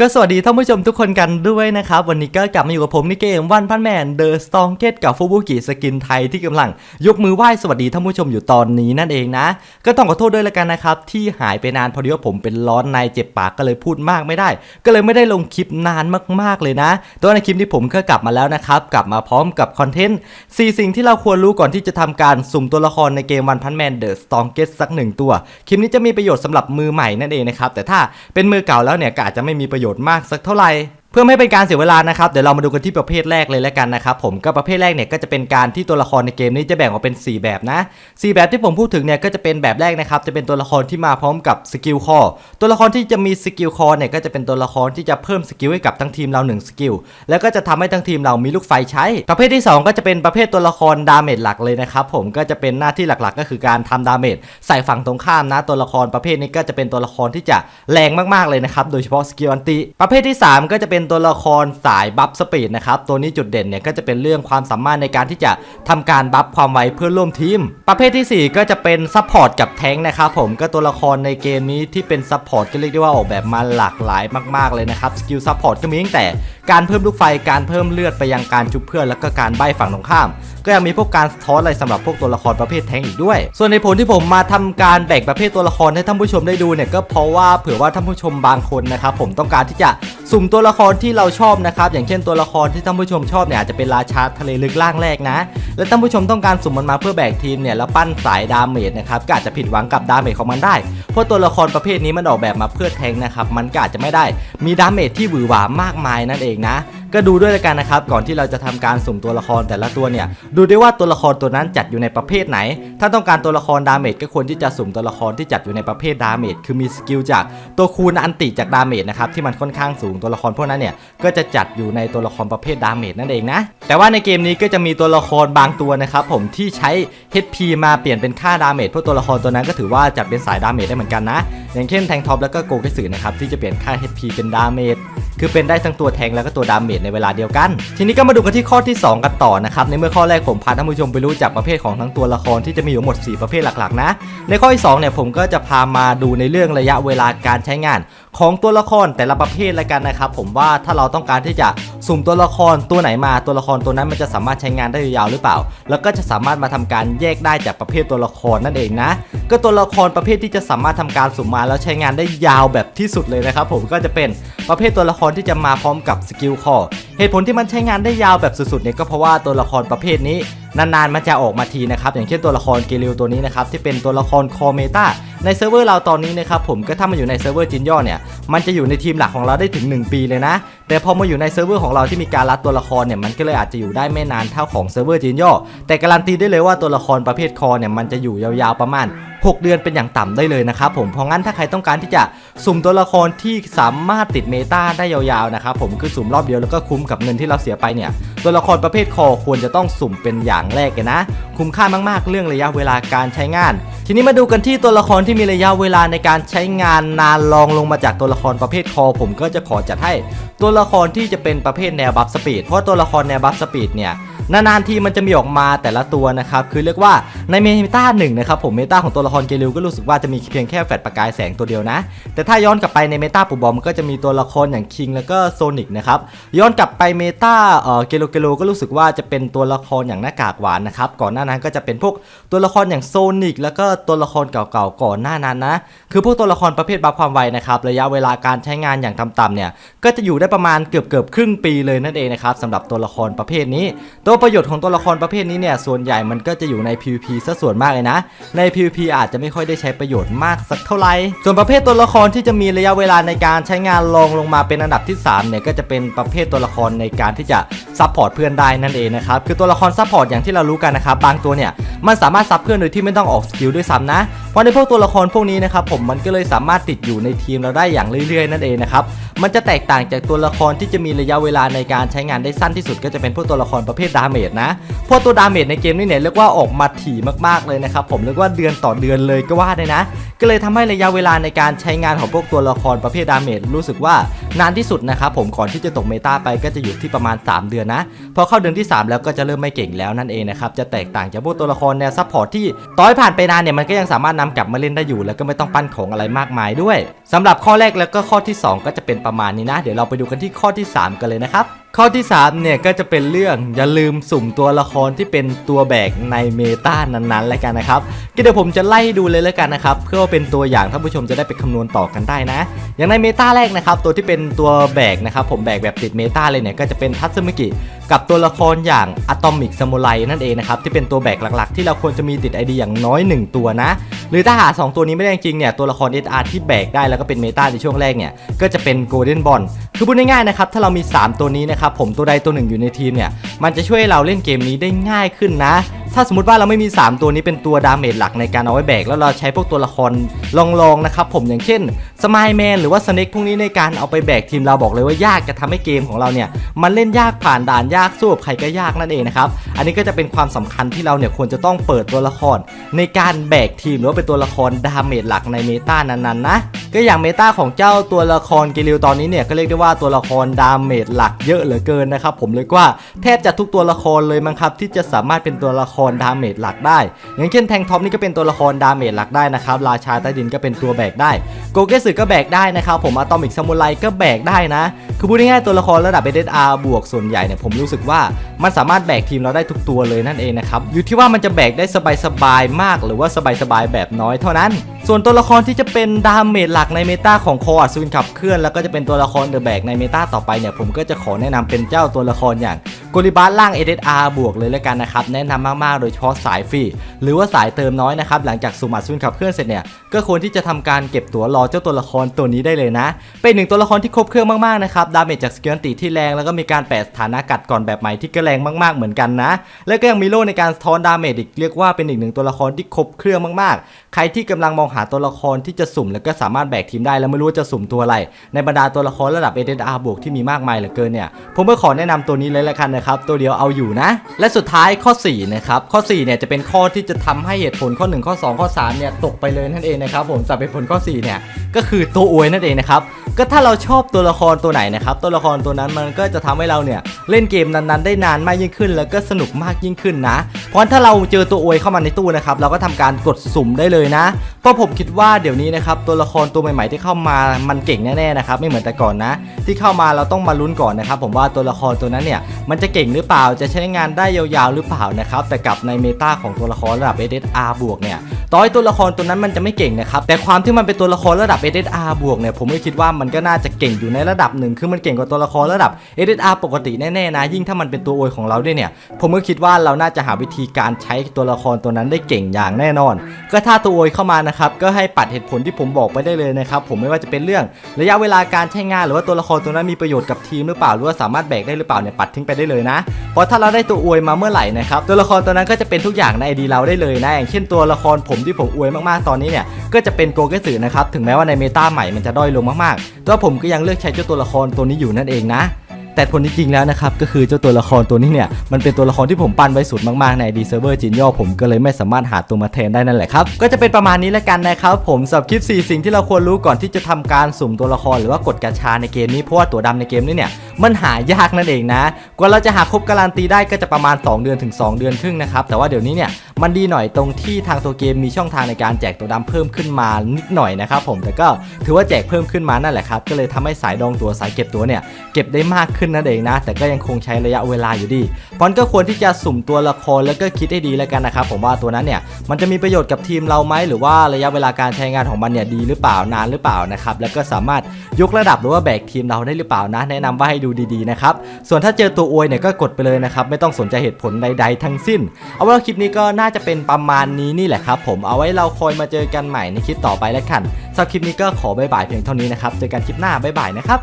ก็สวัสดีท่านผู้ชมทุกคนกันด้วยนะครับ วันนี้ก็กลับมาอยู่กับผมในเกมวันพันแมนเดอะสตองเกตกับฟูบุกิสกินไทยที่กำลัง ยกมือไหว้สวัสดีท่านผู้ชมอยู่ตอนนี้นั่นเองนะ ก็ต้องขอโทษด้วยละกันนะครับ ที่หายไปนานพอดีว่าผมเป็นร้อนในเจ็บปากก็เลยพูดมากไม่ได้ ก็เลยไม่ได้ลงคลิปนานมากๆเลยนะตัวในคลิปนี้ผมก็กลับมาแล้วนะครับ กลับมาพร้อมกับคอนเทนต์สี่สิ่งที่เราควรรู้ก่อนที่จะทำการสุ่มตัวละครในเกมวันพันแมนเดอะสตองเกตสักหนึ่งตัวคลิปนี้จะมีประโยชน์สำหรับมือใหม่นั่นเองนะครับแต่ถ้าเป็นมือเก่าแล้วเนี่ยก็อาจจะไม่มีประโยชน์มากสักเท่าไหร่ พื่อไม่เป็นการเสียเวลานะครับเดี๋ยวเรามาดูกันที่ประเภทแรกเลยแล้วกันนะครับผมก็ประเภทแรกเนี่ยก็จะเป็นการที่ตัวละครในเกมนี้จะแบ่งออกเป็น 4 แบบนะ 4 แบบที่ผมพูดถึงเนี่ยก็จะเป็นแบบแรกนะครับจะเป็นตัวละครที่มาพร้อมกับสกิลคอตัวละครที่จะมีสกิลคอเนี่ยก็จะเป็นตัวละครที่จะเพิ่มสกิลให้กับทั้งทีมเรา1สกิลแล้วก็จะทำให้ทั้งทีมเรามีลูกไฟใช้ ประเภทที่ 2 ก็จะเป็นประเภทตัวละครดาเมจหลักเลยนะครับผมก็จะเป็นหน้าที่หลักๆ ก็คือการทำดาเมจใส่ฝั่งตรงข้ามนะตัวละครประเภทนี้ก็จะเป็นตัวละครที่จะแรงมากๆเลยนะครับโดยเฉพาะสกิลอันติประเภทที่ 3 ก็จะเป็นตัวละครสายบัฟสปีดนะครับตัวนี้จุดเด่นเนี่ยก็จะเป็นเรื่องความสามารถในการที่จะทำการบัฟความไวเพื่อร่วมทีม ประเภททีสี่ 4 ก็จะเป็นซัพพอร์ตกับแทงนะครับผมก็ตัวละครในเกมนี้ที่เป็นซัพพอร์ตก็เรียกได้ว่าออกแบบมาหลากหลายมาก ๆเลยนะครับสกิลซัพพอร์ตก็มีตั้งแต่ การเพิ่มลูกไฟการเพิ่มเลือดไปยังการชุบเพื่อนแล้วก็การใบฝั่งตรงข้าม ก็ยังมีพวกการสะท้อนอะไรสำหรับพวกตัวละครประเภทแทงอีกด้วย ส่วนในผลที่ผมมาทำการแบ่งประเภทตัวละครให้ท่านผู้ชมได้ดูเนี่ยก็เพราะว่าเผื่อว่าท่านผู้ชมบางคนนะครับผมต้องการที่จะสุ่มตัวละครที่เราชอบนะครับอย่างเช่นตัวละครที่ท่านผู้ชมชอบเนี่ยอาจจะเป็นราชาทะเลลึกล่างแรกนะ และท่านผู้ชมต้องการสุ่มมันมาเพื่อแบกทีมเนี่ยแล้วปั้นสายดาเมจนะครับก็อาจจะผิดหวังกับดาเมจของมันได้ เพราะตัวละครประเภทนี้มันออกแบบมาเพื่อแทงนะครับมันก็อาจจะไม่ได้ มีดาเมจที่หวือหวามากมายนั่นเองนะ ก็ดูด้วยละกันนะครับก่อนที่เราจะทำการสุ่มตัวละครแต่ละตัวเนี่ย ดูด้วยว่าตัวละครตัวนั้นจัดอยู่ในประเภทไหน ถ้าต้องการตัวละครดาเมจก็ควรที่จะสุ่มตัวละครที่จัดอยู่ในประเภทดาเมจคือมีสกิลจากตัวคูณอันติจากดาเมจนะครับที่มันค่อนข้างสูงตัวละครพวกนั้นเนี่ยก็จะจัดอยู่ในตัวละครประเภทดาเมจนั่นเองนะ แต่ว่าในเกมนี้ก็จะมีตัวละครบางตัวนะครับผมที่ใช้ HP มาเปลี่ยนเป็นค่าดาเมจพวกตัวละครตัวนั้นก็ถือว่าจัดเป็นสายดาเมจได้เหมือนกันนะ อย่างเช่นแทงท็อปแล้วก็โกเกสึนะครับที่จะเปลี่ยนค่า HP เป็นดาเมจคือเป็นได้ทั้งตัวแทงแล้วก็ตัวดาเมจในเวลาเดียวกัน ทีนี้ก็มาดูกันที่ข้อที่ 2 กันต่อนะครับในเมื่อข้อแรกผมพาท่านผู้ชมไปรู้จักประเภทของทั้งตัวละครที่จะมีอยู่หมด 4 ประเภทหลักๆนะ ในข้อที่2เนี่ยผมก็จะพามาดูในเรื่องระยะเวลาการใช้งาน ของตัวละครแต่ละประเภทละกันนะครับผมว่าถ้าเราต้องการที่จะสุ่มตัวละครตัวไหนมาตัวละครตัวนั้นมันจะสามารถใช้งานได้ยาวหรือเปล่า แล้วก็จะสามารถมาทำการแยกได้จากประเภทตัวละครนั่นเองนะ ก็ตัวละครประเภทที่จะสามารถทำการสุ่มมาแล้วใช้งานได้ยาวแบบที่สุดเลยนะครับผมก็จะเป็นประเภทตัวละครที่จะมาพร้อมกับสกิลคอเหตุผลที่มันใช้งานได้ยาวแบบสุดๆเนี่ยก็เพราะว่าตัวละครประเภทนี้นานๆมันจะออกมาทีนะครับอย่างเช่นตัวละครเกลิวตัวนี้นะครับที่เป็นตัวละครคอเมตา ในเซิร์ฟเวอร์เราตอนนี้นะครับผมก็ถ้ามาอยู่ในเซิร์ฟเวอร์จินย่อเนี่ยมันจะอยู่ในทีมหลักของเราได้ถึง 1 ปีเลยนะ แต่พอมาอยู่ในเซิร์ฟเวอร์ของเราที่มีการรัดตัวละครเนี่ยมันก็เลยอาจจะอยู่ได้ไม่นานเท่าของเซิร์ฟเวอร์จินย่อแต่การันตีได้เลยว่าตัวละครประเภทคอเนี่ยมันจะอยู่ยาวๆประมาณ 6 เดือนเป็นอย่างต่ำได้เลยนะครับผมเพราะงั้นถ้าใครต้องการที่จะสุ่มตัวละครที่สามารถติดเมตาได้ยาวๆนะครับผมคือสุ่มรอบเดียวแล้วก็คุ้มกับเงินที่เราเสียไปเนี่ยตัวละครประเภทคอควรจะต้องสุ่มเป็นอย่างแรกเลยนะ คุ้มค่ามากๆ เรื่องระยะเวลาการใช้งาน ทีนี้มาดูกันที่ตัวละครที่มีระยะเวลาในการใช้งานนานรองลงมาจากตัวละครประเภทคอ ผมก็จะขอจัดให้ตัวละครที่จะเป็นประเภทแนวบัฟสปีดเพราะตัวละครแนวบัฟสปีดเนี่ยนานๆทีมันจะมีออกมาแต่ละตัวนะครับคือเรียกว่าในเมตาหนึ่งนะครับผมเมตาของตัวละครเกลิวก็รู้สึกว่าจะมีเพียงแค่แฟลชประกายแสงตัวเดียวนะ แต่ถ้าย้อนกลับไปในเมตาปูบอมก็จะมีตัวละครอย่างคิงแล้วก็โซนิกนะครับย้อนกลับไปเมตาเอ่อเกโลเกโลก็รู้สึกว่าจะเป็นตัวละครอย่างหน้ากากหวานนะครับก่อนหน้านั้นก็จะเป็นพวกตัวละครอย่างโซนิกแล้วก็ตัวละครเก่าๆก่อนหน้านั้นนะ คือพวกตัวละครประเภทบัฟความไวนะครับระยะเวลาการใช้งานอย่างต่ำๆเนี่ยก็จะอยู่ได้ประมาณเกือบเกือบครึ่งปีเลยนั่นเองนะครับสำหรับตัวละครประเภทนี้ ตัวประโยชน์ของตัวละครประเภทนี้เนี่ยส่วนใหญ่มันก็จะอยู่ใน PVP ซะส่วนมากเลยนะใน PVP อาจจะไม่ค่อยได้ใช้ประโยชน์มากสักเท่าไหร่ส่วนประเภทตัวละครที่จะมีระยะเวลาในการใช้งานรองลงมาเป็นอันดับที่3เนี่ยก็จะเป็นประเภทตัวละครในการที่จะซัพพอร์ตเพื่อนได้นั่นเองนะครับคือตัวละครซัพพอร์ตอย่างที่เรารู้กันนะครับบางตัวเนี่ยมันสามารถซับเพื่อนโดยที่ไม่ต้องออกสกิลด้วยซ้ำนะ ราะในพวกตัวละครพวกนี้นะครับผมมันก็เลยสามารถติดอยู่ในทีมเราได้อย่างเรื่อยๆ นั่นเองนะครับมันจะแตกต่างจากตัวละครที่จะมีระยะเวลาในการใช้งานได้สั้นที่สุดก็จะเป็นพวกตัวละครประเภทดาเมจนะพวกตัวดาเมจในเกมนี่เนี่ยเรียกว่าออกมาถี่มากๆเลยนะครับผมเรียกว่าเดือนต่อเดือนเลยก็ว่าได้นะ ก็เลยทำให้ระยะเวลาในการใช้งานของพวกตัวละครประเภทดาเมจรู้สึกว่า นานที่สุดนะครับผมก่อนที่จะตกเมตาไปก็จะอยู่ที่ประมาณ 3 เดือนนะ พอเข้าเดือนที่ 3 แล้วก็จะเริ่มไม่เก่งแล้วนั่นเองนะครับจะแตกต่างจากพวกตัวละครแนวซัพพอร์ตที่ต่อยผ่านไปนานเนี่ยมันก็ยังสามารถนากลับมาเล่นได้อยู่ แล้วก็ไม่ต้องปั้นของอะไรมากมายด้วยสำหรับข้อแรกแล้วก็ข้อที่ 2 ก็จะเป็นประมาณนี้นะ เดี๋ยวเราไปดูกันที่ข้อที่ 3 กันเลยนะครับ ข้อที่3เนี่ยก็จะเป็นเรื่องอย่าลืมสุ่มตัวละครที่เป็นตัวแบกในเมตานั้นๆแล้วกันนะครับก็เดี๋ยวผมจะไล่ดูเลยแล้วกันนะครับเพื่อเป็นตัวอย่างท่านผู้ชมจะได้ไปคำนวณต่อกันได้นะ อย่างในเมตาแรกนะครับตัวที่เป็นตัวแบกนะครับผมแบกแบบติดเมตาเลยเนี่ยก็จะเป็นทัตสึมิกิ กับตัวละครอย่างอะตอมิกซามูไรนั่นเองนะครับที่เป็นตัวแบกหลักๆ ที่เราควรจะมีติดไอดีอย่างน้อย 1 ตัวนะ หรือถ้าหา 2 ตัวนี้ไม่ได้จริงเนี่ยตัวละคร SR ที่แบกได้แล้วก็เป็นเมตาในช่วงแรกเนี่ยก็จะเป็นโกลเด้นบอลคือพูดง่ายๆนะครับถ้าเรามี 3 ตัวนี้นะครับผมตัวใดตัวหนึ่งอยู่ในทีมเนี่ยมันจะช่วยเราเล่นเกมนี้ได้ง่ายขึ้นนะถ้าสมมติว่าเราไม่มี 3 ตัวนี้เป็นตัวดาเมจหลักในการเอาไว้แบก แล้วเราใช้พวกตัวละครลองๆนะครับผมอย่างเช่นสมายแมนหรือว่าสเน็กพวกนี้ในการเอาไปแบกทีมเราบอกเลยว่ายากจะทำให้เกมของเราเนี่ยมันเล่นยากผ่านด่านยากสู้กับใครก็ยากนั่นเองนะครับอันนี้ก็จะเป็นความสำคัญที่เราเนี่ยควรจะต้องเปิดตัวละคร ในการแบกทีมหรือว่าเป็นตัวละครดาเมจหลักในเมตานั้นๆนะก็อย่างเมตาของเจ้าตัวละครกิริวตอนนี้เนี่ยก็เรียกได้ว่าตัวละครดาเมจหลักเยอะเหลือเกินนะครับผมเลยว่าแทบจะทุกตัวละครเลยมั้งครับที่จะสามารถเป็นตัวละครดาเมจหลักได้ อย่างเช่นแทงท็อปนี่ก็เป็นตัวละครดาเมจหลักได้นะครับราชาใต้ดินก็เป็นตัวแบกได้โกเกสก็แบกได้นะครับผมอะตอมิกซามูไรก็แบกได้นะ คือพูดง่ายๆตัวละครระดับ SSR บวกส่วนใหญ่เนี่ยผมรู้สึกว่ามันสามารถแบกทีมเราได้ทุกตัวเลยนั่นเองนะครับอยู่ที่ว่ามันจะแบกได้สบายๆมากหรือว่าสบายๆแบบน้อยเท่านั้น ส่วนตัวละครที่จะเป็นดาเมจหลักในเมตาของคออัศวินขับเคลื่อนแล้วก็จะเป็นตัวละครเดอะแบกในเมตาต่อไปเนี่ยผมก็จะขอแนะนำเป็นเจ้าตัวละครอย่าง กลิบัสล่าง SSR บวกเลยแล้วกันนะครับแนะนำมาก ๆ โดยเฉพาะสายฟรีหรือว่าสายเติมน้อยนะครับหลังจากสุ่มอัศวินขับเคลื่อนเสร็จเนี่ยก็ควรที่จะทำการเก็บตั๋วรอเจ้าตัวละครตัวนี้ได้เลยนะ เป็นหนึ่งตัวละครที่ครบเครื่องมากๆนะครับดาเมจจากสกิลติที่แรงแล้วก็มีการแปะสถานะกัดก่อนแบบใหม่ที่ก็แรงมาก ๆ เหมือนกันนะ แล้วก็ยังมีโล่ในการสะท้อนดาเมจอีกเรียกว่าเป็นอีกหนึ่งตัวละครที่ครบเครื่องมากๆ ใครที่กำลังมองหาตัวละครที่จะสุ่มแล้วก็สามารถแบกทีมได้แล้วไม่รู้จะสุ่มตัวอะไรในบรรดาตัวละครระดับ SSR บวกที่มีมากมายเหลือเกินเนี่ยผมก็ขอแนะนำตัวนี้เลยละกันนะครับครับตัวเดียวเอาอยู่นะ และสุดท้ายข้อ4นะครับข้อ4เนี่ยจะเป็นข้อที่จะทำให้เหตุผลข้อ 1 ข้อ 2 ข้อ3เนี่ยตกไปเลยนั่นเองนะครับผมสำหรับเหตุผลข้อ4เนี่ยก็คือตัวอวยนั่นเองนะครับก็ถ้าเราชอบตัวละครตัวไหนนะครับตัวละครตัวนั้นมันก็จะทำให้เราเนี่ยเล่นเกมนั้นๆ ได้นานมากยิ่งขึ้น แล้วก็สนุกมากยิ่งขึ้นนะ ราะถ้าเราเจอตัวอวยเข้ามาในตู้นะครับเราก็ทำการกดสุ่มได้เลยนะ เพราะผมคิดว่าเดี๋ยวนี้นะครับตัวละครตัวใหม่ ๆ ที่เข้ามามันเก่งแน่ๆนะครับไม่เหมือนแต่ก่อนนะ ที่เข้ามาเราต้องมาลุ้นก่อนนะครับผมว่าตัวละครตัวนั้นเนี่ยมันจะเก่งหรือเปล่าจะใช้งานได้ยาวๆหรือเปล่านะครับแต่กับในเมตาของตัวละครระดับ SSR บวกเนี่ย ต่อให้ตัวละครตัวนั้นมันจะไม่เก่งนะครับแต่ความที่มันเป็นตัวละครระดับ SSR บวกเนี่ยผมก็คิดว่ามันก็น่าจะเก่งอยู่ในระดับหนึ่งคือมันเก่งกว่าตัวละครระดับ SSR ปกติแน่ๆนะยิ่งถ้ามันเป็นตัวโอยของเราด้วยเนี่ย ผมก็คิดว่าเราน่าจะหาวิธีการใช้ตัวละครตัวนั้นได้เก่งอย่างแน่นอน ก็ถ้าตัวโอยเข้ามานะครับก็ให้ปัดเหตุผลที่ผมบอกไปได้เลยนะครับผมไม่ว่าจะเป็นเรื่องระยะเวลาการใช้งาน หรือว่าตัวละครตัวนั้นมีประโยชน์กับทีมหรือเปล่าหรือว่าสามารถแบกได้หรือเปล่าเนี่ยปัดทิ้งไปได้เลยนะเพราะถ้าเราได้ตัวอวยมาเมื่อไหร่นะครับตัวละครตัวนั้นก็จะเป็นทุกอย่างในไอดีเราได้เลยนะอย่างเช่นตัวละครผมที่ผมอวยมากๆตอนนี้เนี่ยก็จะเป็นโกเกสึนะครับถึงแม้ว่าในเมตาใหม่มันจะด้อยลงมากๆแต่ว่าผมก็ยังเลือกใช้เจ้าตัวละครตัวนี้อยู่นั่นเองนะ แต่ผลที่จริงแล้วนะครับก็คือเจ้าตัวละครตัวนี้เนี่ยมันเป็นตัวละครที่ผมปั้นไว้สุดมากๆในดีเซิร์ฟเวอร์จินย่อผมก็เลยไม่สามารถหาตัวมาแทนได้นั่นแหละครับก็จะเป็นประมาณนี้แล้วกันนะครับผมสำหรับคลิป 4 สิ่งที่เราควรรู้ก่อนที่จะทำการสุ่มตัวละครหรือว่ากดกาชาในเกมนี้เพราะว่าตัวดำในเกมนี้เนี่ยมันหายากนั่นเองนะ กว่าเราจะหาครบการันตีได้ก็จะประมาณ 2 เดือนถึง 2 เดือนครึ่งนะครับ แต่ว่าเดี๋ยวนี้เนี่ยมันดีหน่อยตรงที่ทางตัวเกมมีช่องทางในการแจกตัวดำเพิ่มขึ้นมานิดหน่อยนะครับผมแต่ก็ถือว่าแจกเพิ่มขึ้นมานั่นแหละครับก็เลยทำให้สายดองตัวสายเก็บตัวเนี่ยเก็บได้มากขึ้นนั่นเองนะ แต่ก็ยังคงใช้ระยะเวลาอยู่ดีเพราะก็ควรที่จะสุ่มตัวละครแล้วก็คิดให้ดีแล้วกันนะครับผมว่าตัวนั้นเนี่ยมันจะมีประโยชน์กับทีมเราไหมหรือว่าระยะเวลาการใช้งานของมันเนี่ยดีหรือเปล่านานหรือเปล่านะครับแล้วก็สามารถยกระดับหรือว่าแบกทีมเราได้หรือเปล่านะ แนะนำว่าให้ดูดีๆนะครับส่วนถ้าเจอตัวอวยเนี่ยก็กดไปเลยนะครับไม่ต้องสนใจเหตุผลใด ๆ ทั้งสิ้น เอาว่าคลิปนี้ก็น่าจะเป็นประมาณนี้นี่แหละครับผมเอาไว้เราคอยมาเจอกันใหม่ในคลิปต่อไปแล้วกันสำหรับคลิปนี้ก็ขอบายบายเพียงเท่านี้นะครับเจอกันคลิปหน้าบายบายนะครับ